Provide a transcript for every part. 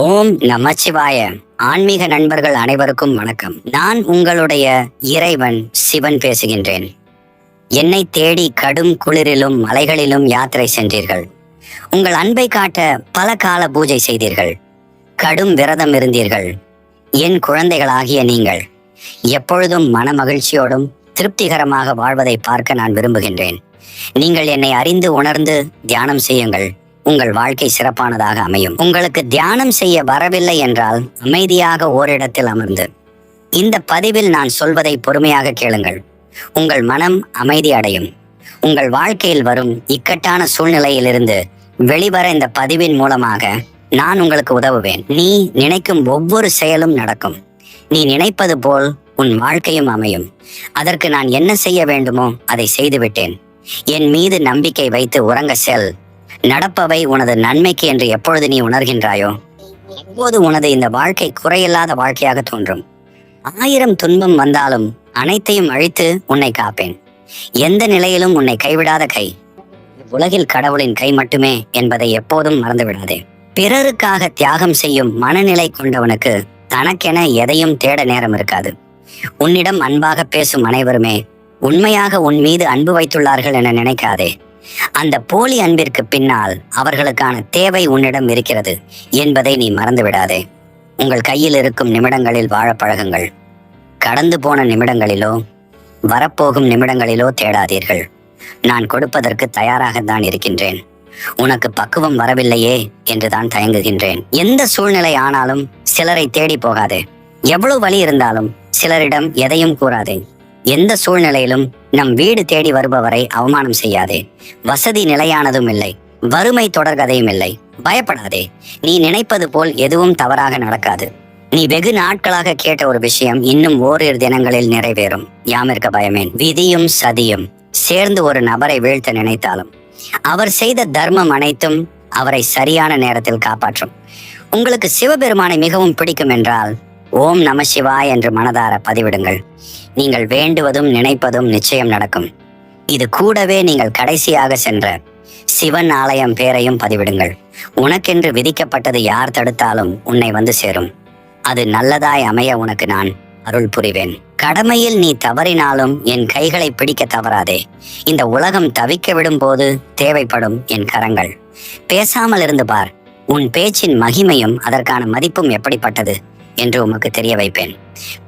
ஓம் நமச்சிவாய. ஆன்மீக நண்பர்கள் அனைவருக்கும் வணக்கம். நான் உங்களுடைய இறைவன் சிவன் பேசுகின்றேன். என்னை தேடி கடும் குளிரிலும் மலைகளிலும் யாத்திரை சென்றீர்கள். உங்கள் அன்பை காட்ட பல கால பூஜை செய்தீர்கள். கடும் விரதம் இருந்தீர்கள். என் குழந்தைகளாகிய நீங்கள். எப்பொழுதும் மன மகிழ்ச்சியோடும் திருப்திகரமாக வாழ்வதை பார்க்க நான் விரும்புகின்றேன். நீங்கள் என்னை அறிந்து உணர்ந்து தியானம் செய்யுங்கள். உங்கள் வாழ்க்கை சிறப்பானதாக அமையும். உங்களுக்கு தியானம் செய்ய வரவில்லை என்றால் அமைதியாக ஓரிடத்தில் அமர்ந்து. இந்த பதிவில் நான் சொல்வதை பொறுமையாக கேளுங்கள். உங்கள் மனம் அமைதி அடையும். உங்கள் வாழ்க்கையில் வரும் இக்கட்டான சூழ்நிலையிலிருந்து வெளிவர இந்த பதிவின் மூலமாக நான் உங்களுக்கு உதவுவேன். நீ நினைக்கும் ஒவ்வொரு செயலும் நடக்கும். நீ நினைப்பது போல் உன் வாழ்க்கையும் அமையும். அதற்கு நான் என்ன செய்ய வேண்டுமோ அதை செய்துவிட்டேன். என் மீது நம்பிக்கை வைத்து உறங்க செல். நடப்பவை உனது நன்மைக்கு என்று எப்பொழுது நீ உணர்கின்றாயோ அப்போது உனது இந்த வாழ்க்கை குறையில்லாத வாழ்க்கையாக தோன்றும். ஆயிரம் துன்பம் வந்தாலும் அனைத்தையும் அழித்து உன்னை காப்பேன். எந்த நிலையிலும் உன்னை கைவிடாத கை. உலகில் கடவுளின் கை மட்டுமே என்பதை எப்போதும் மறந்துவிடாதே. பிறருக்காக தியாகம் செய்யும் மனநிலை கொண்டவனுக்கு தனக்கென எதையும் தேட நேரம் இருக்காது. உன்னிடம் அன்பாக பேசும் அனைவருமே உண்மையாக உன் மீது அன்பு வைத்துள்ளார்கள் என நினைக்காதே. அந்த போலி அன்பிற்கு பின்னால் அவர்களுக்கான தேவை உன்னிடம் இருக்கிறது என்பதை நீ மறந்துவிடாதே. உங்கள் கையில் இருக்கும் நிமிடங்களில் வாழ பழகுங்கள். கடந்து போன நிமிடங்களிலோ வரப்போகும் நிமிடங்களிலோ தேடாதீர்கள். நான் கொடுப்பதற்கு தயாராகத்தான் இருக்கின்றேன். உனக்கு பக்குவம் வரவில்லையே என்று தான் தயங்குகின்றேன். எந்த சூழ்நிலை ஆனாலும் சிலரை தேடி போகாதே. எவ்வளவு வழி இருந்தாலும் சிலரிடம் எதையும் கூறாதே. எந்த சூழ்நிலையிலும் நம் வீடு தேடி வருபவரை அவமானம் செய்யாதே. வசதி நிலையானதும் இல்லை. வறுமை தொடர்கதையும் இல்லை. பயப்படாதே. நீ நினைப்பது போல் எதுவும் தவறாக நடக்காது. நீ வெகு நாட்களாக கேட்ட ஒரு விஷயம் இன்னும் ஓரிரு தினங்களில் நிறைவேறும். யாமிருக்க பயமேன். விதியும் சதியும். சேர்ந்து ஒரு நபரை வீழ்த்த நினைத்தாலும். அவர் செய்த தர்மம் அனைத்தும் அவரை சரியான நேரத்தில் காப்பாற்றும். உங்களுக்கு சிவபெருமானை மிகவும் பிடிக்கும் என்றால் ஓம் நம சிவாய் என்று மனதார பதிவிடுங்கள். நீங்கள் வேண்டுவதும் நினைப்பதும் நிச்சயம் நடக்கும். இது கூடவே நீங்கள் கடைசியாக சென்ற சிவன் ஆலயம் பேரையும் பதிவிடுங்கள். உனக்கென்று விதிக்கப்பட்டது யார் தடுத்தாலும் உன்னை வந்து சேரும். அது நல்லதாய் அமைய உனக்கு நான் அருள் புரிவேன். கடமையில் நீ தவறினாலும் என் கைகளை பிடிக்க தவறாதே. இந்த உலகம் தவிக்க விடும் போது தேவைப்படும் என் கரங்கள். பேசாமல் இருந்து பார். உன் பேச்சின் மகிமையும் அதற்கான மதிப்பும் எப்படிப்பட்டது? என்று உமக்கு தெரிய வைப்பேன்.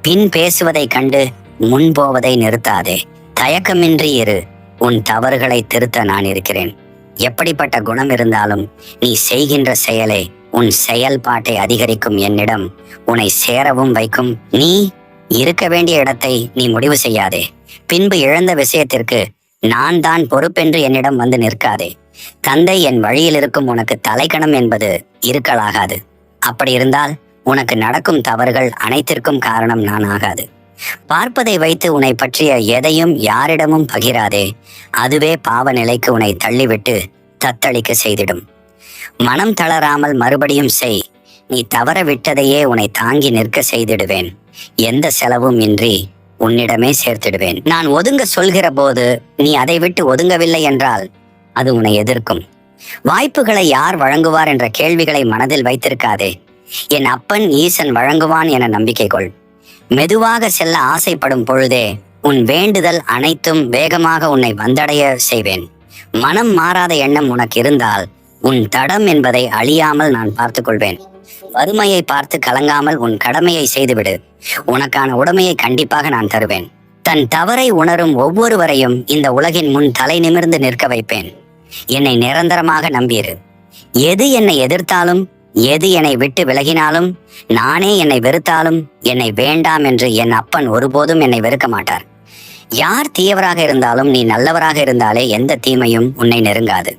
பின் பேசுவதை கண்டு முன் போவதை நிறுத்தாதே. தயக்கமின்றி இரு. உன் தவறுகளை திருத்த நான் இருக்கிறேன். எப்படிப்பட்ட குணம் இருந்தாலும் நீ செய்கின்ற செயலை உன் செயல்பாட்டை அதிகரிக்கும் என்னிடம் உன்னை சேரவும் வைக்கும். நீ இருக்க வேண்டிய இடத்தை நீ முடிவு செய்யாதே. பின்பு இழந்த விஷயத்திற்கு நான் தான் பொறுப்பென்று என்னிடம் வந்து நிற்காதே. தந்தை என் வழியில் இருக்கும் உனக்கு தலைக்கணம் என்பது இருக்கலாகாது அப்படி இருந்தால் உனக்கு நடக்கும் தவறுகள் அனைத்திற்கும் காரணம் நான் ஆகாது. பார்ப்பதை வைத்து உன்னை பற்றிய எதையும் யாரிடமும் பகிராதே. அதுவே பாவ நிலைக்கு உன்னை தள்ளிவிட்டு தத்தளிக்க செய்திடும். மனம் தளராமல் மறுபடியும் செய். நீ தவற விட்டதையே உன்னை தாங்கி நிற்க செய்திடுவேன். எந்த செலவும் இன்றி உன்னிடமே சேர்த்திடுவேன். நான் ஒதுங்க சொல்கிற போது நீ அதை விட்டு ஒதுங்கவில்லை என்றால் அது உன்னை எதிர்க்கும். வாய்ப்புகளை யார் வழங்குவார் என்ற கேள்விகளை மனதில் வைத்திருக்காதே. என் அப்பன் ஈசன் வழங்குவான் என நம்பிக்கை கொள் மெதுவாக செல்ல ஆசைப்படும் பொழுதே உன் வேண்டுதல் அனைத்தும் வேகமாக உன்னை வந்தடைய செய்வேன். மனம் மாறாத எண்ணம் உனக்கு இருந்தால் உன் தடம் என்பதை அழியாமல் நான் பார்த்துக்கொள்வேன். வறுமையை பார்த்து கலங்காமல் உன் கடமையை செய்துவிடு. உனக்கான உடமையை கண்டிப்பாக நான் தருவேன். தன் தவறை உணரும் ஒவ்வொருவரையும் இந்த உலகின் முன் தலை நிமிர்ந்து நிற்க வைப்பேன். என்னை நிரந்தரமாக நம்பியிரு. எது என்னை எதிர்த்தாலும் எது என்னை விட்டு விலகினாலும் நானே என்னை வெறுத்தாலும் என்னை வேண்டாம் என்று என் அப்பன் ஒருபோதும் என்னை வெறுக்க மாட்டார். யார் தீயவராக இருந்தாலும் நீ நல்லவராக இருந்தாலே எந்த தீமையும் உன்னை நெருங்காது.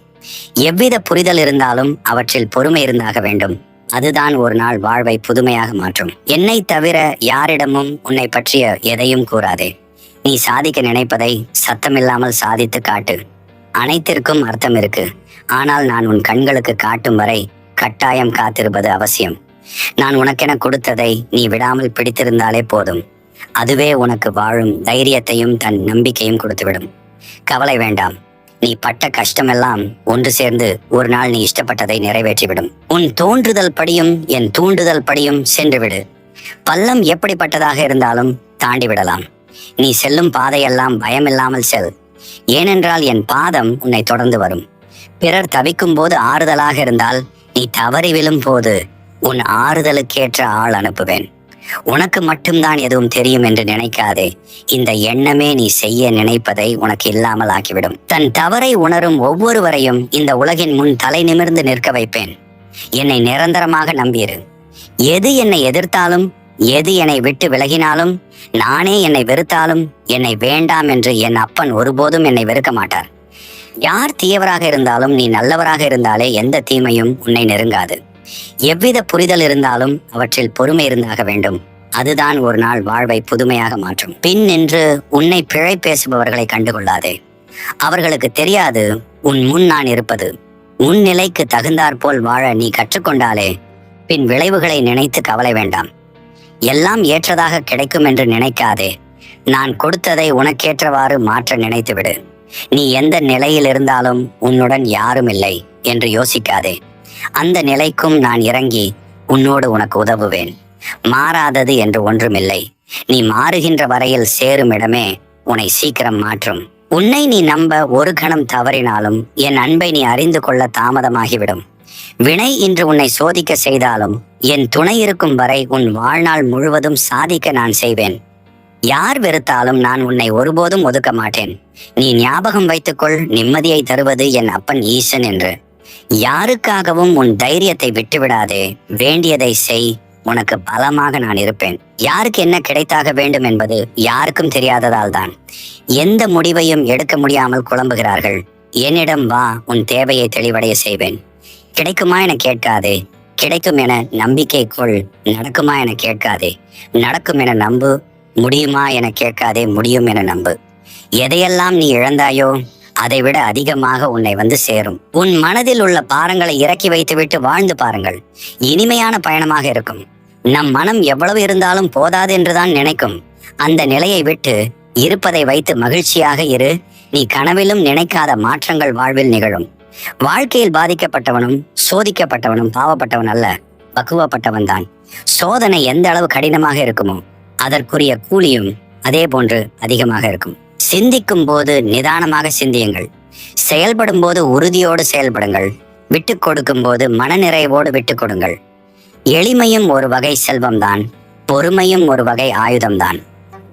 எவ்வித புரிதல் இருந்தாலும் அவற்றில் பொறுமை இருந்தாக வேண்டும். அதுதான் ஒரு நாள் வாழ்வை புதுமையாக மாற்றும். என்னை தவிர யாரிடமும் உன்னை பற்றிய எதையும் கூறாதே. நீ சாதிக்க நினைப்பதை சத்தமில்லாமல் சாதித்து காட்டு. அனைத்திற்கும் அர்த்தம் இருக்கு. ஆனால் நான் உன் கண்களுக்கு காட்டும் வரை கட்டாயம் காத்திருப்பது அவசியம். நான் உனக்கென கொடுத்ததை நீ விடாமல் பிடித்திருந்தாலே போதும். அதுவே உனக்கு வாழும் தைரியத்தையும் தன் நம்பிக்கையும் கொடுத்துவிடும். கவலை வேண்டாம். நீ பட்ட கஷ்டமெல்லாம் ஒன்று சேர்ந்து ஒரு நாள் நீ இஷ்டப்பட்டதை நிறைவேற்றிவிடும். உன் தோன்றுதல் படியும் என் தூண்டுதல் படியும் சென்றுவிடு. பள்ளம் எப்படிப்பட்டதாக இருந்தாலும் தாண்டி விடலாம் நீ செல்லும் பாதையெல்லாம் பயமில்லாமல் செல். ஏனென்றால் என் பாதம் உன்னை தொடர்ந்து வரும். பிறர் தவிக்கும் போது ஆறுதலாக இருந்தால் நீ தவறி விழும் போது உன் ஆறுதலுக்கேற்ற ஆள் அனுப்புவேன். உனக்கு மட்டும்தான் எதுவும் தெரியும் என்று நினைக்காதே. இந்த எண்ணமே நீ செய்ய நினைப்பதை உனக்கு இல்லாமல் ஆக்கிவிடும். தன் தவறை உணரும் ஒவ்வொருவரையும் இந்த உலகின் முன் தலை நிமிர்ந்து நிற்க வைப்பேன். என்னை நிரந்தரமாக நம்பியிரு. எது என்னை எதிர்த்தாலும் எது என்னை விட்டு விலகினாலும் நானே என்னை வெறுத்தாலும் என்னை வேண்டாம் என்று என் அப்பன் ஒருபோதும் என்னை வெறுக்க மாட்டார். யார் தீயவராக இருந்தாலும் நீ நல்லவராக இருந்தாலே எந்த தீமையும் உன்னை நெருங்காது. எவ்வித புரிதல் இருந்தாலும் அவற்றில் பொறுமை இருந்தாக வேண்டும். அதுதான் ஒரு நாள் வாழ்வை புதுமையாக மாற்றும். பின் நின்று உன்னை பிழை பேசுபவர்களை கண்டுகொள்ளாதே. அவர்களுக்கு தெரியாது உன் முன் நான் இருப்பது. உன் நிலைக்கு தகுந்தாற்போல் வாழ நீ கற்றுக்கொண்டாலே பின் விளைவுகளை நினைத்து கவலை வேண்டாம். எல்லாம் ஏற்றதாக கிடைக்கும் என்று நினைக்காதே. நான் கொடுத்ததை உனக்கேற்றவாறு மாற்ற நினைத்துவிடு. நீ எந்த நிலையில் இருந்தாலும் உன்னுடன் யாரும் இல்லை என்று யோசிக்காதே. அந்த நிலைக்கும் நான் இறங்கி உன்னோடு உனக்கு உதவுவேன். மாறாதது என்று ஒன்றுமில்லை. நீ மாறுகின்ற வரையில் சேரும் இடமே உன்னை சீக்கிரம் மாற்றும். உன்னை நீ நம்ப ஒரு கணம் தவறினாலும் என் அன்பை நீ அறிந்து கொள்ள தாமதமாகிவிடும். வினை இன்று உன்னை சோதிக்க செய்தாலும் என் துணை இருக்கும் வரை உன் வாழ்நாள் முழுவதும் சாதிக்க நான் செய்வேன். யார் வெறுத்தாலும் நான் உன்னை ஒருபோதும் ஒதுக்க மாட்டேன். நீ ஞாபகம் வைத்துக்கொள் நிம்மதியை தருவது என் அப்பன் ஈசன் என்று. யாருக்காகவும் உன் தைரியத்தை விட்டுவிடாதே. வேண்டியதை செய். உனக்கு பலமாக நான் இருப்பேன். யாருக்கு என்ன கிடைத்தாக வேண்டும் என்பது யாருக்கும் தெரியாததால் தான். எந்த முடிவையும் எடுக்க முடியாமல் குழம்புகிறார்கள். என்னிடம் வா உன் தேவையை தெளிவடைய செய்வேன். கிடைக்குமா என கேட்காதே. கிடைக்கும் என நம்பிக்கை கொள். நடக்குமா என கேட்காதே. நடக்கும் என நம்பு. முடியுமா என கேட்காதே முடியும் என நம்பு. எதையெல்லாம் நீ இழந்தாயோ அதை விட அதிகமாக உன்னை வந்து சேரும். உன் மனதில் உள்ள பாரங்களை இறக்கி வைத்துவிட்டு வாழ்ந்து பாருங்கள். இனிமையான பயணமாக இருக்கும். நம் மனம் எவ்வளவு இருந்தாலும் போதாது என்றுதான் நினைக்கும். அந்த நிலையை விட்டு இருப்பதை வைத்து மகிழ்ச்சியாக இரு. நீ கனவிலும் நினைக்காத மாற்றங்கள் வாழ்வில் நிகழும். வாழ்க்கையில் பாதிக்கப்பட்டவனும் சோதிக்கப்பட்டவனும் பாவப்பட்டவன் அல்ல பக்குவப்பட்டவன் தான் சோதனை எந்த அளவு கடினமாக இருக்குமோ அதற்குரிய கூலியும் அதே போன்று அதிகமாக இருக்கும். சிந்திக்கும் போது நிதானமாக சிந்தியுங்கள். செயல்படும் போது உறுதியோடு செயல்படுங்கள். விட்டு கொடுக்கும் போது மனநிறைவோடு விட்டு கொடுங்கள். எளிமையும் ஒரு வகை செல்வம்தான். பொறுமையும் ஒரு வகை ஆயுதம்தான்.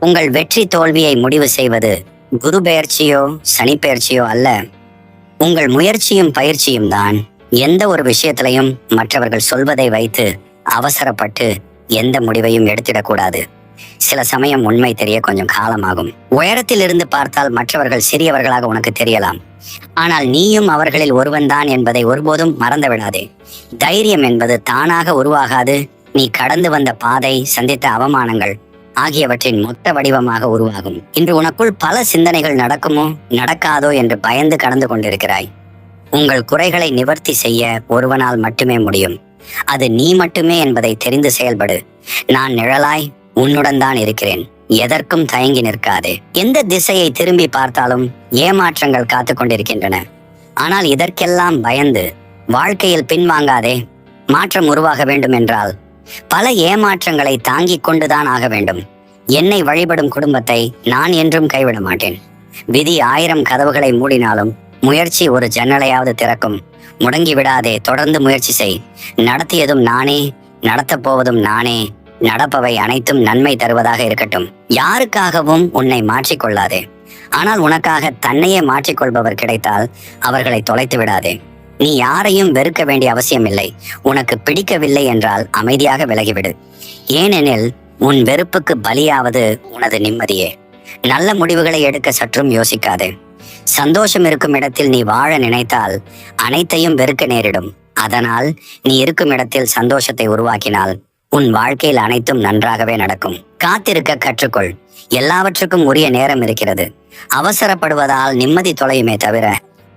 உங்கள் வெற்றி தோல்வியை முடிவு செய்வது குரு பெயர்ச்சியோ சனி பெயர்ச்சியோ அல்ல. உங்கள் முயற்சியும் பயிற்சியும் தான். எந்த ஒரு விஷயத்திலையும் மற்றவர்கள் சொல்வதை வைத்து அவசரப்பட்டு எந்த முடிவையும் எடுத்திடக்கூடாது. சில சமயம் உண்மை தெரிய கொஞ்சம் காலமாகும். உயரத்தில் இருந்து பார்த்தால் மற்றவர்கள் சிறியவர்களாக உனக்கு தெரியலாம். ஆனால் நீயும் அவர்களில் ஒருவன்தான் என்பதை ஒருபோதும் மறந்து விடாதே தைரியம் என்பது தானாக உருவாகாது. நீ கடந்து வந்த பாதை சந்தித்த அவமானங்கள் ஆகியவற்றின் மொத்த வடிவமாக உருவாகும். இன்று உனக்குள் பல சிந்தனைகள் நடக்குமோ நடக்காதோ என்று பயந்து கடந்து கொண்டிருக்கிறாய். உங்கள் குறைகளை நிவர்த்தி செய்ய ஒருவனால் மட்டுமே முடியும். அது நீ மட்டுமே என்பதை தெரிந்து செயல்படு. நான் நிழலாய் உன்னுடன் தான் இருக்கிறேன். எதற்கும் தயங்கி நிற்காது. எந்த திசையை திரும்பி பார்த்தாலும் ஏமாற்றங்கள் காத்து கொண்டிருக்கின்றன. ஆனால் இதற்கெல்லாம் பயந்து வாழ்க்கையில் பின்வாங்காதே. மாற்றம் உருவாக வேண்டும் என்றால் பல ஏமாற்றங்களை தாங்கிக் கொண்டுதான் ஆக வேண்டும். என்னை வழிபடும் குடும்பத்தை நான் என்றும் கைவிட மாட்டேன். விதி ஆயிரம் கதவுகளை மூடினாலும் முயற்சி ஒரு ஜன்னலையாவது திறக்கும். முடங்கி விடாதே தொடர்ந்து முயற்சி செய். நடத்தியதும் நானே நடத்தப் போவதும் நானே. நடப்பவை அனைத்தும் நன்மை தருவதாக இருக்கட்டும். யாருக்காகவும் உன்னை மாற்றிக்கொள்ளாதே ஆனால் உனக்காக தன்னையே மாற்றிக்கொள்பவர் கிடைத்தால் அவர்களை தொலைத்து விடாதே. நீ யாரையும் வெறுக்க வேண்டிய அவசியம் இல்லை உனக்கு பிடிக்கவில்லை என்றால் அமைதியாக விலகிவிடு. ஏனெனில் உன் வெறுப்புக்கு பலியாவது உனது நிம்மதியே. நல்ல முடிவுகளை எடுக்க சற்றும் யோசிக்காதே. சந்தோஷம் இருக்கும் இடத்தில் நீ வாழ நினைத்தால் அனைத்தையும் வெறுக்க நேரிடும். அதனால் நீ இருக்கும் இடத்தில் சந்தோஷத்தை உருவாக்கினால் உன் வாழ்க்கையில் அனைத்தும் நன்றாகவே நடக்கும். காத்திருக்க கற்றுக்கொள். எல்லாவற்றுக்கும் உரிய நேரம் இருக்கிறது. அவசரப்படுவதால் நிம்மதி தொலையுமே தவிர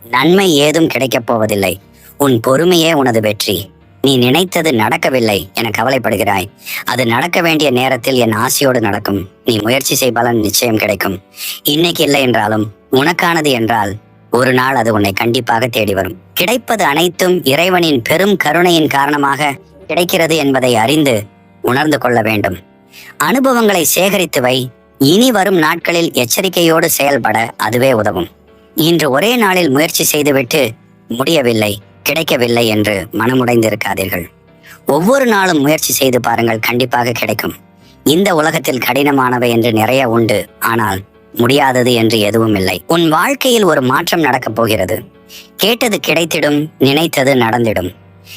நன்மை ஏதும் கிடைக்கப் போவதில்லை. உன் பொறுமையே உனது வெற்றி. நீ நினைத்தது நடக்கவில்லை என கவலைப்படுகிறாய். அது நடக்க வேண்டிய நேரத்தில் என் ஆசையோடு நடக்கும். நீ முயற்சி செய்பாலன் நிச்சயம் கிடைக்கும். இன்னைக்கு இல்லை என்றாலும் உனக்கானது என்றால் ஒரு நாள் அது உன்னை கண்டிப்பாக தேடி வரும். கிடைப்பது அனைத்தும் இறைவனின் பெரும் கருணையின் காரணமாக கிடைக்கிறது என்பதை அறிந்து உணர்ந்து கொள்ள வேண்டும். அனுபவங்களை சேகரித்து வை. இனி வரும் நாட்களில் எச்சரிக்கையோடு செயல்பட அதுவே உதவும். இன்று ஒரே நாளில் முயற்சி செய்துவிட்டு முடியவில்லை கிடைக்கவில்லை என்று மனமுடைந்திருக்காதீர்கள். ஒவ்வொரு நாளும் முயற்சி செய்து பாருங்கள் கண்டிப்பாக கிடைக்கும். இந்த உலகத்தில் கடினமானவை என்று நிறைய உண்டு. ஆனால் முடியாதது என்று எதுவும் இல்லை. உன் வாழ்க்கையில் ஒரு மாற்றம் நடக்கப் போகிறது. கேட்டது கிடைத்திடும் நினைத்தது நடந்திடும்.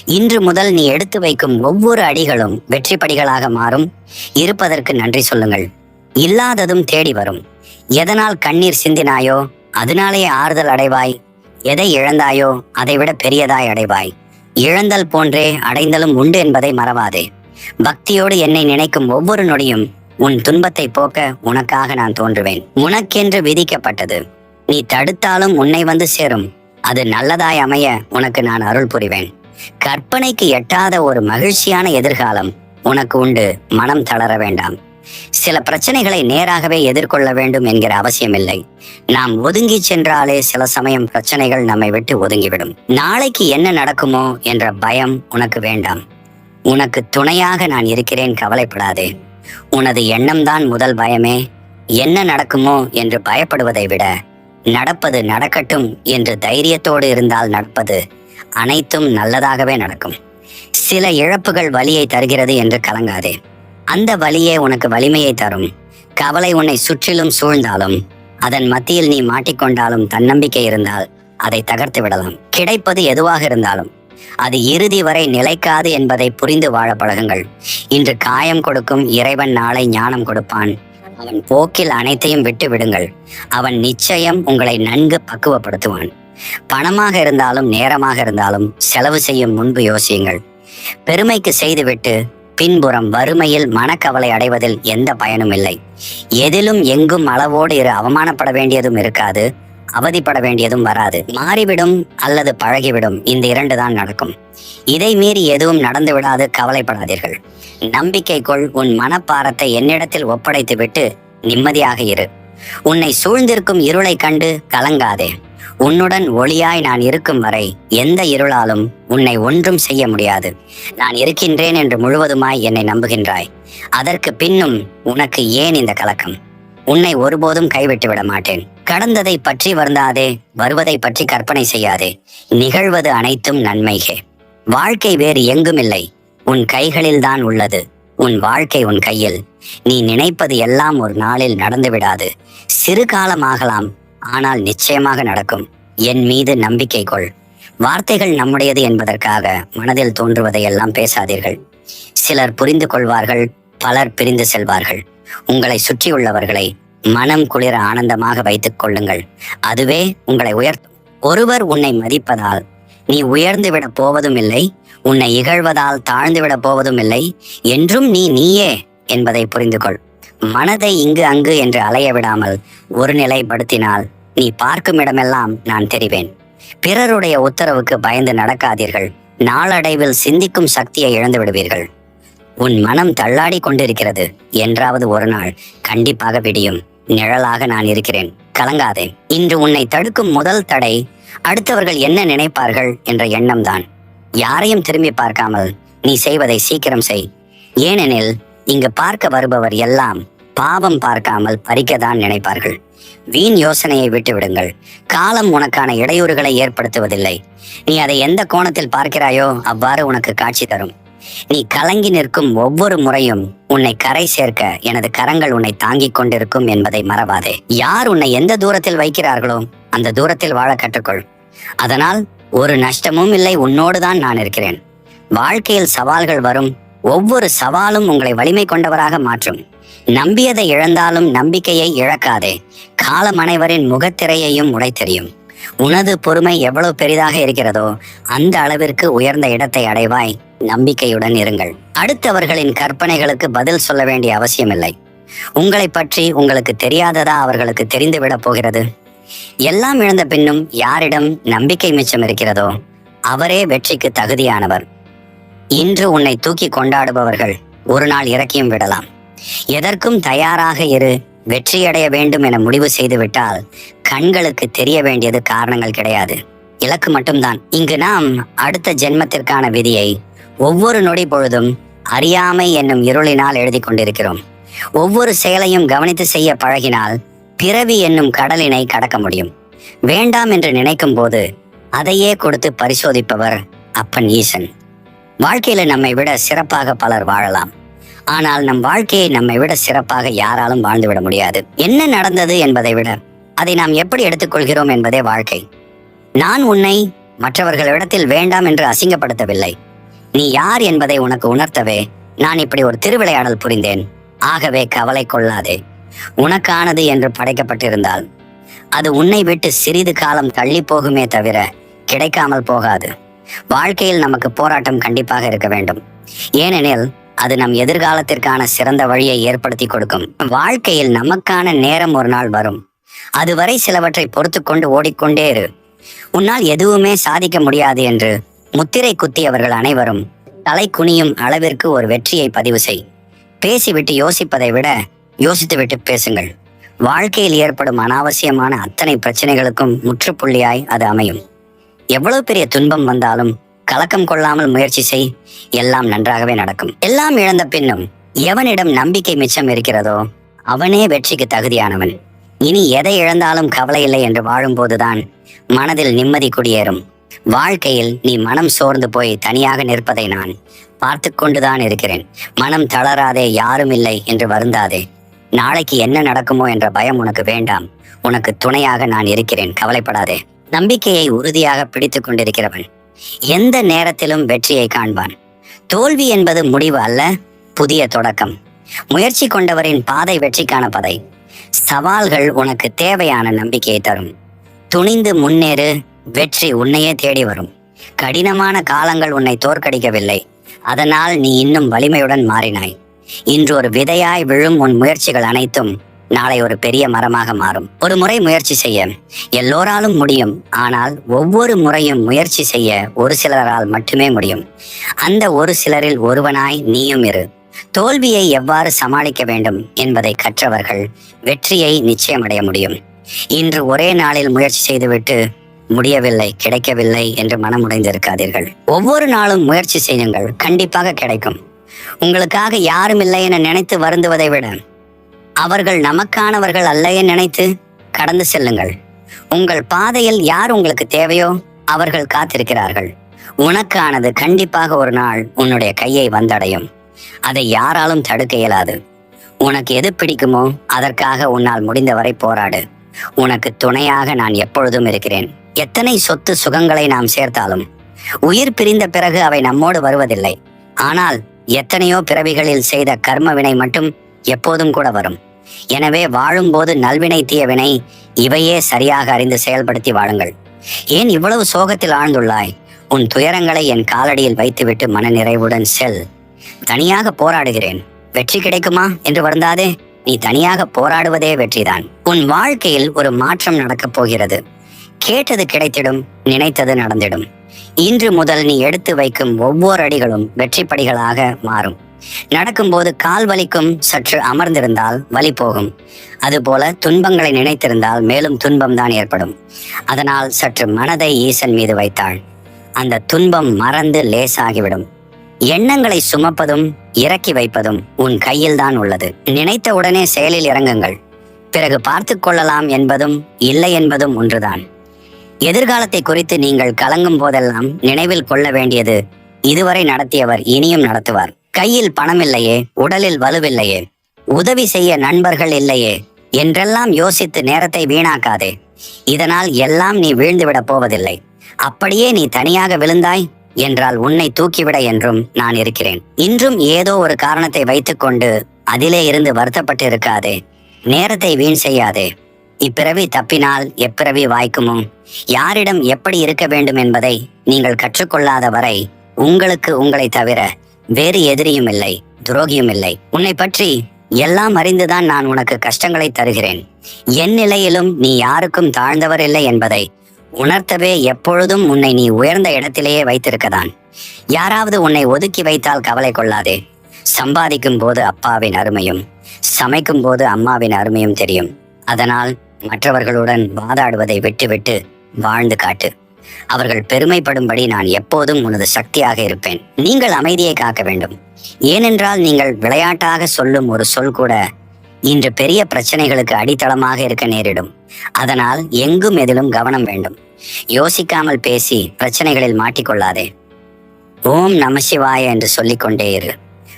இன்று முதல் நீ எடுத்து வைக்கும் ஒவ்வொரு அடிகளும் வெற்றி படிகளாக மாறும். இருப்பதற்கு நன்றி சொல்லுங்கள். இல்லாததும் தேடி வரும். எதனால் கண்ணீர் சிந்தினாயோ அதனாலேயே ஆறுதல் அடைவாய். எதை இழந்தாயோ அதைவிட பெரியதாய் அடைவாய். இழந்தல் போன்றே அடைந்தலும் உண்டு என்பதை மறவாதே. பக்தியோடு என்னை நினைக்கும் ஒவ்வொரு நொடியும் உன் துன்பத்தை போக்க உனக்காக நான் தோன்றுவேன். உனக்கென்று விதிக்கப்பட்டது. நீ தடுத்தாலும் உன்னை வந்து சேரும். அது நல்லதாய் அமைய உனக்கு நான் அருள் புரிவேன். கற்பனைக்கு எட்டாத ஒரு மகிழ்ச்சியான எதிர்காலம் உனக்கு உண்டு. மனம் தளர வேண்டாம். சில பிரச்சனைகளை நேராகவே எதிர்கொள்ள வேண்டும் என்கிற அவசியமில்லை. நாம் ஒதுங்கி சென்றாலே சில சமயம் பிரச்சனைகள் நம்மை விட்டு ஒதுங்கிவிடும். நாளைக்கு என்ன நடக்குமோ என்ற பயம் உனக்கு வேண்டாம். உனக்கு துணையாக நான் இருக்கிறேன் கவலைப்படாதே. உனது எண்ணம்தான் முதல் பயமே. என்ன நடக்குமோ என்று பயப்படுவதை விட நடப்பது நடக்கட்டும் என்று தைரியத்தோடு இருந்தால் நடப்பது அனைத்தும் நல்லதாகவே நடக்கும். சில இழப்புகள் வலியை தருகிறது என்று கலங்காதே. அந்த வலியே உனக்கு வலிமையை தரும். கவலை உன்னை சுற்றிலும் சூழ்ந்தாலும் அதன் மத்தியில் நீ மாட்டிக்கொண்டாலும் தன்னம்பிக்கை இருந்தால் அதை தகர்த்து விடலாம். கிடைப்பது எதுவாக இருந்தாலும் அது இறுதி வரை நிலைக்காது என்பதை புரிந்து வாழ பழகுங்கள். இன்று காயம் கொடுக்கும் இறைவன் நாளை ஞானம் கொடுப்பான். அவன் போக்கில் அனைத்தையும் விட்டு விடுங்கள். அவன் நிச்சயம் உங்களை நன்கு பக்குவப்படுத்துவான். பணமாக இருந்தாலும் நேரமாக இருந்தாலும் செலவு செய்யும் முன்பு யோசியுங்கள். பெருமைக்கு செய்துவிட்டு பின்புறம் வறுமையில் மனக்கவலை அடைவதில் எந்த பயனும் இல்லை. எதிலும் எங்கும் அளவோடு இரு அவமானப்பட வேண்டியதும் இருக்காது அவதிப்பட வேண்டியதும் வராது. மாறிவிடும் அல்லது பழகிவிடும் இந்த இரண்டு தான் நடக்கும். இதை மீறி எதுவும் நடந்து விடாது கவலைப்படாதீர்கள். நம்பிக்கை கொள் உன் மனப்பாரத்தை என்னிடத்தில் ஒப்படைத்துவிட்டு நிம்மதியாக இரு. உன்னை சூழ்ந்திருக்கும் இருளை கண்டு கலங்காதே. உன்னுடன் ஒளியாய் நான் இருக்கும் வரை எந்த இருளாலும் உன்னை ஒன்றும் செய்ய முடியாது. நான் இருக்கின்றேன் என்று முழுவதுமாய் என்னை நம்புகின்றாய். அதற்கு பின்னும் உனக்கு ஏன் இந்த கலக்கம்? உன்னை ஒருபோதும் கைவிட்டு விட மாட்டேன். கடந்ததை பற்றி வருந்தாதே வருவதை பற்றி கற்பனை செய்யாதே. நிகழ்வது அனைத்தும் நன்மைகே. வாழ்க்கை வேறு எங்கும் இல்லை உன் கைகளில்தான் உள்ளது. உன் வாழ்க்கை உன் கையில். நீ நினைப்பது எல்லாம் ஒரு நாளில் நடந்து விடாது. சிறு காலமாகலாம் ஆனால் நிச்சயமாக நடக்கும். என் மீது நம்பிக்கை கொள். வார்த்தைகள் நம்முடையது என்பதற்காக மனதில் தோன்றுவதை எல்லாம் பேசாதீர்கள். சிலர் புரிந்து கொள்வார்கள் பலர் பிரிந்து செல்வார்கள். உங்களை சுற்றியுள்ளவர்களை மனம் குளிர ஆனந்தமாக வைத்துக் கொள்ளுங்கள். அதுவே உங்களை உயர்த்தும். ஒருவர் உன்னை மதிப்பதால் நீ உயர்ந்து விட போவதும் இல்லை உன்னை இகழ்வதால் தாழ்ந்து விட போவதும் இல்லை என்றும் நீ நீயே என்பதை புரிந்து கொள் மனதை இங்கு அங்கு என்று அலைய விடாமல் ஒரு நிலைப்படுத்தினால் நீ பார்க்கும் இடமெல்லாம் நான் தெரிவேன். பிறருடைய உத்தரவுக்கு பயந்து நடக்காதீர்கள் நாளடைவில் சிந்திக்கும் சக்தியை இழந்து விடுவீர்கள். உன் மனம் தள்ளாடி கொண்டிருக்கிறது என்றாவது ஒரு நாள் கண்டிப்பாக விடியும் நிழலாக நான் இருக்கிறேன். கலங்காதே. இன்று உன்னை தடுக்கும் முதல் தடை அடுத்தவர்கள் என்ன நினைப்பார்கள் என்ற எண்ணம்தான். யாரையும் திரும்பி பார்க்காமல் நீ செய்வதை சீக்கிரம் செய். ஏனெனில் இங்கு பார்க்க வருபவர் எல்லாம் பாவம் பார்க்காமல் பறிக்கதான் நினைப்பார்கள். வீண் யோசனையை விட்டுவிடுங்கள். காலம் உனக்கான இடையூறுகளை ஏற்படுத்துவதில்லை. நீ அதை எந்த கோணத்தில் பார்க்கிறாயோ அவ்வாறு உனக்கு காட்சி தரும். நீ கலங்கி நிற்கும் ஒவ்வொரு முறையும் உன்னை கரை சேர்க்க எனது கரங்கள் உன்னை தாங்கிக் கொண்டிருக்கும் என்பதை மறவாதே. யார் உன்னை எந்த தூரத்தில் வைக்கிறார்களோ அந்த தூரத்தில் வாழ கற்றுக்கொள். அதனால் ஒரு நஷ்டமும் இல்லை உன்னோடு தான் நான் இருக்கிறேன். வாழ்க்கையில் சவால்கள் வரும். ஒவ்வொரு சவாலும் உங்களை வலிமை கொண்டவராக மாற்றும். நம்பியதை இழந்தாலும் நம்பிக்கையை இழக்காதே. காலம் அனைவரின் முகத்திரையையும் உடைத்தெறியும். உனது பொறுமை எவ்வளவு பெரிதாக இருக்கிறதோ அந்த அளவிற்கு உயர்ந்த இடத்தை அடைவாய். நம்பிக்கையுடன் இருங்கள். அடுத்தவர்களின் கற்பனைகளுக்கு பதில் சொல்ல வேண்டிய அவசியமில்லை. உங்களை பற்றி உங்களுக்கு தெரியாததா அவர்களுக்கு தெரிந்துவிடப் போகிறது? எல்லாம் இழந்த பின்னும் யாரிடம் நம்பிக்கை மிச்சம் இருக்கிறதோ அவரே வெற்றிக்கு தகுதியானவர். இன்று உன்னை தூக்கி கொண்டாடுபவர்கள் ஒரு நாள் இறக்கியும் விடலாம். எதற்கும் தயாராக இரு. வெற்றியடைய வேண்டும் என முடிவு செய்துவிட்டால் கண்களுக்கு தெரிய வேண்டியது காரணங்கள் கிடையாது. இலக்கு மட்டும்தான். இங்கு நாம் அடுத்த ஜென்மத்திற்கான விதியை ஒவ்வொரு நொடி பொழுதும் அறியாமை என்னும் இருளினால் எழுதி கொண்டிருக்கிறோம். ஒவ்வொரு செயலையும் கவனித்து செய்ய பழகினால் பிறவி என்னும் கடலினை கடக்க முடியும். வேண்டாம் என்று நினைக்கும் போது அதையே கொடுத்து பரிசோதிப்பவர் அப்பன் ஈசன். வாழ்க்கையில நம்மை விட சிறப்பாக பலர் வாழலாம். ஆனால் நம் வாழ்க்கையை நம்மை விட சிறப்பாக யாராலும் வாழ்ந்துவிட முடியாது. என்ன நடந்தது என்பதை விட அதை நாம் எப்படி எடுத்துக்கொள்கிறோம் என்பதே வாழ்க்கை. நான் உன்னை மற்றவர்களிடத்தில் வேண்டாம் என்று அசிங்கப்படுத்தவில்லை. நீ யார் என்பதை உனக்கு உணர்த்தவே நான் இப்படி ஒரு திருவிளையாடல் புரிந்தேன். ஆகவே கவலை கொள்ளாதே. உனக்கானது என்று படைக்கப்பட்டிருந்தால் அது உன்னை விட்டு சிறிது காலம் தள்ளி போகுமே தவிர கிடைக்காமல் போகாது. வாழ்க்கையில் நமக்கு போராட்டம் கண்டிப்பாக இருக்க வேண்டும். ஏனெனில் அது நம் எதிர்காலத்திற்கான சிறந்த வழியை ஏற்படுத்தி கொடுக்கும். வாழ்க்கையில் நமக்கான நேரம் ஒரு நாள் வரும். அதுவரை சிலவற்றை பொறுத்து கொண்டு ஓடிக்கொண்டே இரு. உன்னால் எதுவுமே சாதிக்க முடியாது என்று முத்திரை குத்தியவர்கள் அனைவரும் தலை குனியும் அளவிற்கு ஒரு வெற்றியை பதிவு செய். பேசிவிட்டு யோசிப்பதை விட யோசித்துவிட்டு பேசுங்கள். வாழ்க்கையில் ஏற்படும் அனாவசியமான அத்தனை பிரச்சனைகளுக்கும் முற்றுப்புள்ளியாய் அது அமையும். எவ்வளவு பெரிய துன்பம் வந்தாலும் கலக்கம் கொள்ளாமல் முயற்சி செய். எல்லாம் நன்றாகவே நடக்கும். எல்லாம் இழந்த பின்னும் எவனிடம் நம்பிக்கை மிச்சம் இருக்கிறதோ அவனே வெற்றிக்கு தகுதியானவன். இனி எதை இழந்தாலும் கவலை இல்லை என்று வாழும்போதுதான் மனதில் நிம்மதி குடியேறும். வாழ்க்கையில் நீ மனம் சோர்ந்து போய் தனியாக நிற்பதை நான் பார்த்து கொண்டுதான் இருக்கிறேன். மனம் தளராதே யாரும் இல்லை என்று வருந்தாதே. நாளைக்கு என்ன நடக்குமோ என்ற பயம் உனக்கு வேண்டாம். உனக்கு துணையாக நான் இருக்கிறேன் கவலைப்படாதே. நம்பிக்கையை உறுதியாக பிடித்துக் கொண்டிருக்கிறவன். எந்த நேரத்திலும் வெற்றியை காண்பான். தோல்வி என்பது முடிவு அல்ல புதிய தொடக்கம். முயற்சி கொண்டவரின் பாதை வெற்றிக்கான பதை. சவால்கள் உனக்கு தேவையான நம்பிக்கையை தரும். துணிந்து முன்னேறு வெற்றி உன்னையே தேடி வரும். கடினமான காலங்கள் உன்னை தோற்கடிக்கவில்லை. அதனால் நீ இன்னும் வலிமையுடன் மாறினாய். இன்று ஒரு விதையாய் விழும் உன் முயற்சிகள் அனைத்தும் நாளை ஒரு பெரிய மரமாக மாறும். ஒரு முறை முயற்சி செய்ய எல்லோராலும் முடியும். ஆனால் ஒவ்வொரு முறையும் முயற்சி செய்ய ஒரு சிலரால் மட்டுமே முடியும். அந்த ஒரு சிலரில் ஒருவனாய் நீயும் இரு. தோல்வியை எவ்வாறு சமாளிக்க வேண்டும் என்பதை கற்றவர்கள் வெற்றியை நிச்சயமடைய முடியும். இன்று ஒரே நாளில் முயற்சி செய்துவிட்டு முடியவில்லை கிடைக்கவில்லை என்று மனமுடைந்திருக்காதீர்கள். ஒவ்வொரு நாளும் முயற்சி செய்யுங்கள். கண்டிப்பாக கிடைக்கும். உங்களுக்காக யாரும் இல்லை என நினைத்து வருந்துவதை விட அவர்கள் நமக்கானவர்கள் அல்ல என நினைத்து கடந்து செல்லுங்கள். உங்கள் பாதையில் யார் உங்களுக்கு தேவையோ அவர்கள் காத்திருக்கிறார்கள். உனக்கானது கண்டிப்பாக ஒரு நாள் உன்னுடைய கையை வந்தடையும். அதை யாராலும் தடுக்க இயலாது. உனக்கு எது பிடிக்குமோ அதற்காக உன்னால் முடிந்தவரை போராடு. உனக்கு துணையாக நான் எப்பொழுதும் இருக்கிறேன். எத்தனை சொத்து சுகங்களை நாம் சேர்த்தாலும். உயிர் பிரிந்த பிறகு அவை நம்மோடு வருவதில்லை. ஆனால் எத்தனையோ பிறவிகளில் செய்த கர்மவினை மட்டும் எப்போதும் கூட வரும். எனவே வாழும்போது நல்வினை தீயவினை இவையே சரியாக அறிந்து செயல்படுத்தி வாழுங்கள். ஏன் இவ்வளவு சோகத்தில் ஆழ்ந்துள்ளாய்? உன் துயரங்களை என் காலடியில் வைத்துவிட்டு மன நிறைவுடன் செல். தனியாக போராடுகிறேன். வெற்றி கிடைக்குமா என்று வருந்தாதே. நீ தனியாக போராடுவதே வெற்றிதான். உன் வாழ்க்கையில் ஒரு மாற்றம் நடக்கப் போகிறது. கேட்டது கிடைத்திடும் நினைத்தது நடந்திடும். இன்று முதல் நீ எடுத்து வைக்கும் ஒவ்வொரு அடிகளும் வெற்றி படிகளாக மாறும். நடக்கும்போது கால் வலிக்கும் சற்று அமர்ந்திருந்தால் வலி போகும். அதுபோல துன்பங்களை நினைத்திருந்தால் மேலும் துன்பம் தான் ஏற்படும். அதனால் சற்று மனதை ஈசன் மீது வைத்தாள். அந்த துன்பம் மறந்து லேசாகிவிடும். எண்ணங்களை சுமப்பதும் இறக்கி வைப்பதும் உன் கையில்தான் உள்ளது. நினைத்த உடனே செயலில் இறங்குங்கள். பிறகு பார்த்து கொள்ளலாம் என்பதும் இல்லை என்பதும் ஒன்றுதான். எதிர்காலத்தை குறித்து நீங்கள் கலங்கும் போதெல்லாம் நினைவில் கொள்ள வேண்டியது இதுவரை நடத்தியவர் இனியும் நடத்துவார். கையில் பணம் இல்லையே உடலில் வலுவில்லையே உதவி செய்ய நண்பர்கள் இல்லையே என்றெல்லாம் யோசித்து நேரத்தை வீணாக்காதே. இதனால் எல்லாம் நீ வீழ்ந்துவிடப் போவதில்லை. அப்படியே நீ தனியாக விழுந்தாய் என்றால் உன்னை தூக்கிவிட என்றும் நான் இருக்கிறேன். இன்றும் ஏதோ ஒரு காரணத்தை வைத்துக்கொண்டு அதிலே இருந்து வருத்தப்பட்டு இருக்காதே நேரத்தை வீண் செய்யாதே. இப்பிறவி தப்பினால் எப்பிறவி வாய்க்குமோ? யாரிடம் எப்படி இருக்க வேண்டும் என்பதை நீங்கள் கற்றுக்கொள்ளாத வரை உங்களுக்கு உங்களை தவிர வேறு எதிரியும் இல்லை துரோகியும் இல்லை. உன்னை பற்றி எல்லாம் அறிந்துதான் நான் உனக்கு கஷ்டங்களை தருகிறேன். என் நிலையிலும் நீ யாருக்கும் தாழ்ந்தவர் இல்லை என்பதை உணர்த்தவே எப்பொழுதும் உன்னை நீ உயர்ந்த இடத்திலேயே வைத்திருக்கதான். யாராவது உன்னை ஒதுக்கி வைத்தால் கவலை கொள்ளாதே. சம்பாதிக்கும் போது அப்பாவின் அருமையும் சமைக்கும் போது அம்மாவின் அருமையும் தெரியும். அதனால் மற்றவர்களுடன் வாதாடுவதை விட்டுவிட்டு வாழ்ந்து காட்டு. அவர்கள் பெருமைப்படும்படி நான் எப்போதும் உனது சக்தியாக இருப்பேன். நீங்கள் அமைதியை காக்க வேண்டும். ஏனென்றால் நீங்கள் விளையாட்டாக சொல்லும் ஒரு சொல் கூட இன்று பெரிய பிரச்சனைகளுக்கு அடித்தளமாக இருக்க நேரிடும். அதனால் எங்கும் எதிலும் கவனம் வேண்டும். யோசிக்காமல் பேசி பிரச்சனைகளில் மாட்டிக்கொள்ளாதே. ஓம் நமசிவாய என்று சொல்லிக்கொண்டே இரு.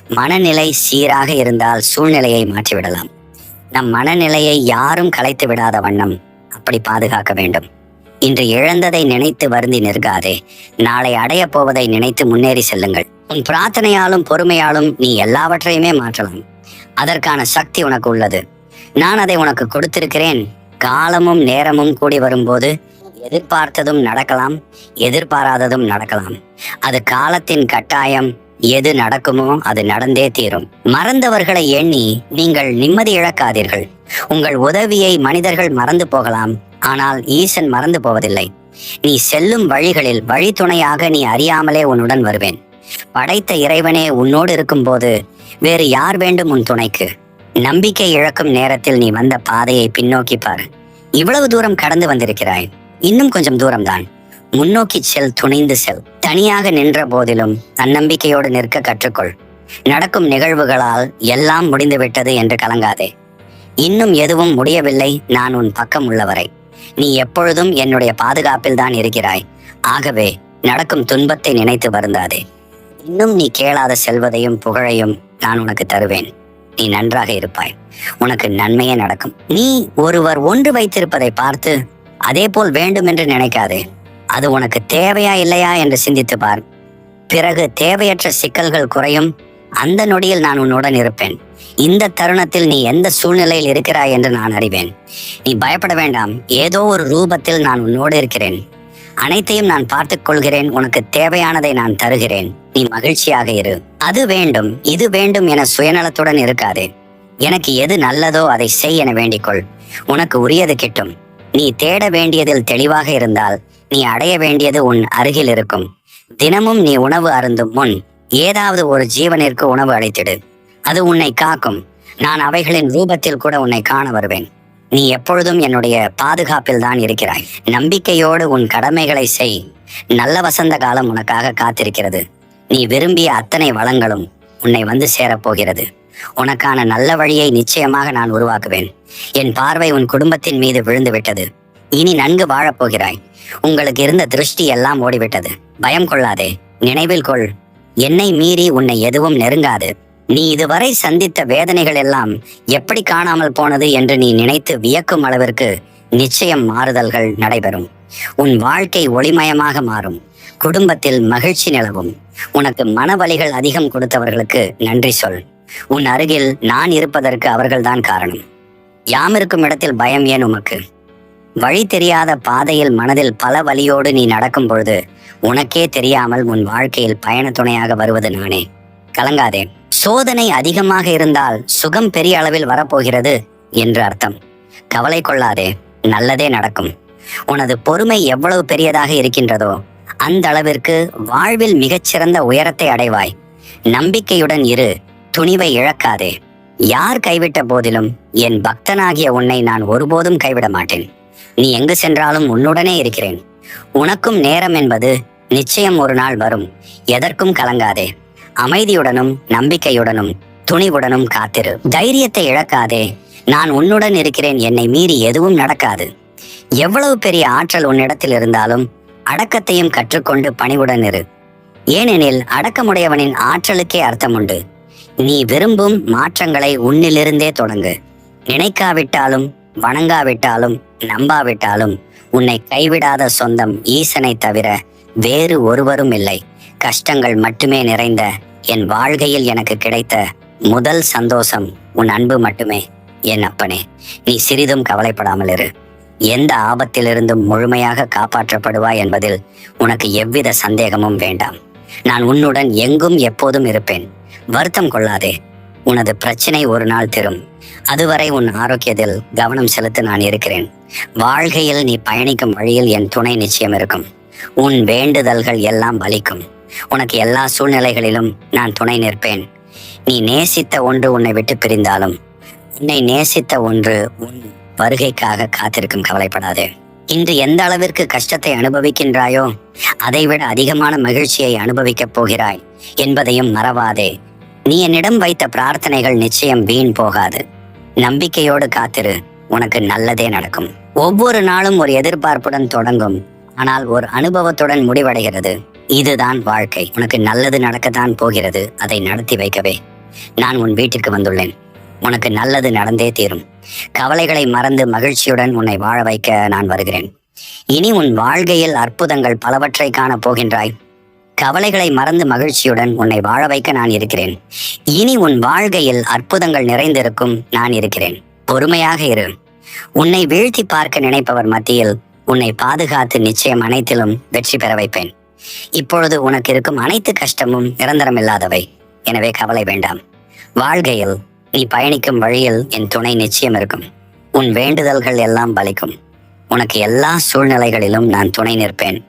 மனநிலை சீராக இருந்தால் சூழ்நிலையை மாற்றிவிடலாம். நம் மனநிலையை யாரும் கலைத்து விடாத வண்ணம் அப்படி பாதுகாக்க வேண்டும். இன்று இழந்ததை நினைத்து வருந்தி நிற்காதே. நாளை அடையப் போவதை நினைத்து முன்னேறி செல்லுங்கள். உன் பிரார்த்தனையாலும் பொறுமையாலும் நீ எல்லாவற்றையுமே மாற்றலாம். அதற்கான சக்தி உனக்கு உள்ளது. நான் அதை உனக்கு கொடுத்திருக்கிறேன். காலமும் நேரமும் கூடி வரும்போது எதிர்பார்த்ததும் நடக்கலாம் எதிர்பாராததும் நடக்கலாம். அது காலத்தின் கட்டாயம் எது நடக்குமோ அது நடந்தே தீரும். மறந்தவர்களை எண்ணி நீங்கள் நிம்மதி இழக்காதீர்கள். உங்கள் உதவியை மனிதர்கள் மறந்து போகலாம். ஆனால் ஈசன் மறந்து போவதில்லை. நீ செல்லும் வழிகளில் வழித்துணையாக நீ அறியாமலே உன்னுடன் வருவேன். படைத்த இறைவனே உன்னோடு இருக்கும்போது வேறு யார் வேண்டும் உன் துணைக்கு? நம்பிக்கை இழக்கும் நேரத்தில் நீ வந்த பாதையை பின்னோக்கி பார். இவ்வளவு தூரம் கடந்து வந்திருக்கிறாய். இன்னும் கொஞ்சம் தூரம்தான். முன்னோக்கி செல் துணிந்து செல். தனியாக நின்ற போதிலும் தன்னம்பிக்கையோடு நிற்க கற்றுக்கொள். நடக்கும் நிகழ்வுகளால் எல்லாம் முடிந்துவிட்டது என்று கலங்காதே. இன்னும் எதுவும் முடியவில்லை. நான் உன் பக்கம் உள்ளவரை. நீ எப்பொழுதும் என்னுடைய பாதுகாப்பில் தான் இருக்கிறாய். ஆகவே நடக்கும் துன்பத்தை நினைத்து வருந்தாதே. இன்னும் நீ கேளாத செல்வதையும் புகழையும் நான் உனக்கு தருவேன். நீ நன்றாக இருப்பாய். உனக்கு நன்மையே நடக்கும். நீ ஒருவர் ஒன்று வைத்திருப்பதை பார்த்து அதே போல் வேண்டும் என்று நினைக்காதே. அது உனக்கு தேவையா இல்லையா என்று சிந்தித்து பார். பிறகு தேவையற்ற சிக்கல்கள் குறையும். அந்த நொடியில் நான் உன்னுடன் இருப்பேன். இந்த தருணத்தில் நீ எந்த சூழ்நிலையில் இருக்கிறாய் என்று நான் அறிவேன். நீ பயப்பட வேண்டாம். ஏதோ ஒரு ரூபத்தில் நான் உன்னோடு இருக்கிறேன். அனைத்தையும் நான் பார்த்துக் கொள்கிறேன். உனக்கு தேவையானதை நான் தருகிறேன். நீ மகிழ்ச்சியாக இரு. அது வேண்டும். இது வேண்டும் என சுயநலத்துடன் இருக்காதே. எனக்கு எது நல்லதோ அதை செய் என வேண்டிக்கொள். உனக்கு உரியது கிட்டும். நீ தேட வேண்டியதில் தெளிவாக இருந்தால் நீ அடைய வேண்டியது உன் அருகில் இருக்கும். தினமும் நீ உணவு அருந்தும் முன் ஏதாவது ஒரு ஜீவனிற்கு உணவு அளித்திடு. அது உன்னை காக்கும். நான் அவைகளின் ரூபத்தில் கூட உன்னை காண வருவேன். நீ எப்பொழுதும் என்னுடைய பாதுகாப்பில் தான் இருக்கிறாய். நம்பிக்கையோடு உன் கடமைகளை செய். நல்ல வசந்த காலம் உனக்காக காத்திருக்கிறது. நீ விரும்பிய அத்தனை வளங்களும் உன்னை வந்து சேரப்போகிறது. உனக்கான நல்ல வழியை நிச்சயமாக நான் உருவாக்குவேன். என் பார்வை உன் குடும்பத்தின் மீது விழுந்து விட்டது இனி நன்கு வாழப்போகிறாய். உங்களுக்கு இருந்த திருஷ்டி எல்லாம் ஓடிவிட்டது. பயம் கொள்ளாதே. நினைவில் கொள். என்னை மீறி உன்னை எதுவும் நெருங்காது. நீ இதுவரை சந்தித்த வேதனைகள் எல்லாம் எப்படி காணாமல் போனது என்று நீ நினைத்து வியக்கும் அளவிற்கு நிச்சயம் மாறுதல்கள் நடைபெறும். உன் வாழ்க்கை ஒளிமயமாக மாறும். குடும்பத்தில் மகிழ்ச்சி நிலவும். உனக்கு மனவலிகள் அதிகம் கொடுத்தவர்களுக்கு நன்றி சொல். உன் அருகில் நான் இருப்பதற்கு அவர்கள்தான் காரணம். யாம் இருக்கும் இடத்தில் பயம் ஏன் உமக்கு? வழி தெரியாத பாதையில் மனதில் பல வலியோடு நீ நடக்கும் பொழுது உனக்கே தெரியாமல் உன் வாழ்க்கையில் பயண துணையாக வருவது நானே. கலங்காதே. சோதனை அதிகமாக இருந்தால் சுகம் பெரிய அளவில் வரப்போகிறது என்று அர்த்தம். கவலை கொள்ளாதே நல்லதே நடக்கும். உனது பொறுமை எவ்வளவு பெரியதாக இருக்கின்றதோ அந்த அளவிற்கு வாழ்வில் மிகச்சிறந்த உயரத்தை அடைவாய். நம்பிக்கையுடன் இரு துணிவை இழக்காதே. யார் கைவிட்ட போதிலும் என் பக்தனாகிய உன்னை நான் ஒருபோதும் கைவிட மாட்டேன். நீ எங்கு சென்றாலும் உன்னுடனே இருக்கிறேன். உனக்கும் நேரம் என்பது நிச்சயம் ஒரு நாள் வரும். எதற்கும் கலங்காதே. அமைதியுடனும் நம்பிக்கையுடனும் துணிவுடனும் காத்திரு. தைரியத்தை இழக்காதே. நான் உன்னுடன் இருக்கிறேன். என்னை மீறி எதுவும் நடக்காது. எவ்வளவு பெரிய ஆற்றல் உன்னிடத்தில் இருந்தாலும் அடக்கத்தையும் கற்றுக்கொண்டு பணிவுடன் இரு. ஏனெனில் அடக்கமுடையவனின் ஆற்றலுக்கே அர்த்தம் உண்டு நீ விரும்பும் மாற்றங்களை உன்னிலிருந்தே தொடங்கு. நினைக்காவிட்டாலும் வணங்காவிட்டாலும் நம்பாவிட்டாலும் உன்னை கைவிடாத சொந்தம் ஈசனை தவிர வேறு ஒருவரும் இல்லை. கஷ்டங்கள் மட்டுமே நிறைந்த என் வாழ்கையில் எனக்கு கிடைத்த முதல் சந்தோஷம் உன் அன்பு மட்டுமே. என் அப்பனே நீ சிறிதும் கவலைப்படாமல் இரு. எந்த ஆபத்திலிருந்தும் முழுமையாக காப்பாற்றப்படுவாய் என்பதில் உனக்கு எவ்வித சந்தேகமும் வேண்டாம். நான் உன்னுடன் எங்கும் எப்போதும் இருப்பேன். வருத்தம் கொள்ளாதே. உனது பிரச்சனை ஒரு நாள் தரும். அதுவரை உன் ஆரோக்கியத்தில் கவனம் செலுத்த நான் இருக்கிறேன். வாழ்கையில் நீ பயணிக்கும் வழியில் என் துணை நிச்சயம் இருக்கும். உன் வேண்டுதல்கள் எல்லாம் பலிக்கும் உனக்கு எல்லா சூழ்நிலைகளிலும் நான் துணை நிற்பேன். நீ நேசித்த ஒன்று உன்னை விட்டு பிரிந்தாலும் உன்னை நேசித்த ஒன்று உன் வருகைக்காக காத்திருக்கும் கவலைப்படாது. இன்று எந்த அளவிற்கு கஷ்டத்தை அனுபவிக்கின்றாயோ அதைவிட அதிகமான மகிழ்ச்சியை அனுபவிக்கப் போகிறாய் என்பதையும் மறவாதே. நீ என்னிடம் வைத்த பிரார்த்தனைகள் நிச்சயம் வீண் போகாது. நம்பிக்கையோடு காத்திரு உனக்கு நல்லதே நடக்கும். ஒவ்வொரு நாளும் ஒரு எதிர்பார்ப்புடன் தொடங்கும் ஆனால் ஒரு அனுபவத்துடன் முடிவடைகிறது. இதுதான் வாழ்க்கை. உனக்கு நல்லது நடக்கத்தான் போகிறது. அதை நடத்தி வைக்கவே. நான் உன் வீட்டிற்கு வந்துள்ளேன். உனக்கு நல்லது நடந்தே தீரும். கவலைகளை மறந்து மகிழ்ச்சியுடன் உன்னை வாழ வைக்க நான் வருகிறேன். இனி உன் வாழ்க்கையில் அற்புதங்கள் பலவற்றை காணப் போகின்றாய். கவலைகளை மறந்து மகிழ்ச்சியுடன் உன்னை வாழ வைக்க நான் இருக்கிறேன். இனி உன் வாழ்க்கையில் அற்புதங்கள் நிறைந்திருக்கும் நான் இருக்கிறேன். பொறுமையாக இரு. உன்னை வீழ்த்தி பார்க்க நினைப்பவர் மத்தியில் உன்னை பாதுகாத்து நிச்சயம் அனைத்திலும் வெற்றி பெற வைப்பேன். இப்பொழுது உனக்கு இருக்கும் அனைத்து கஷ்டமும் நிரந்தரமில்லாதவை. எனவே கவலை வேண்டாம். வாழ்கையில் நீ பயணிக்கும் வழியில் என் துணை நிச்சயம் இருக்கும். உன் வேண்டுதல்கள் எல்லாம் பலிக்கும். உனக்கு எல்லா சூழ்நிலைகளிலும் நான் துணை நிற்பேன்.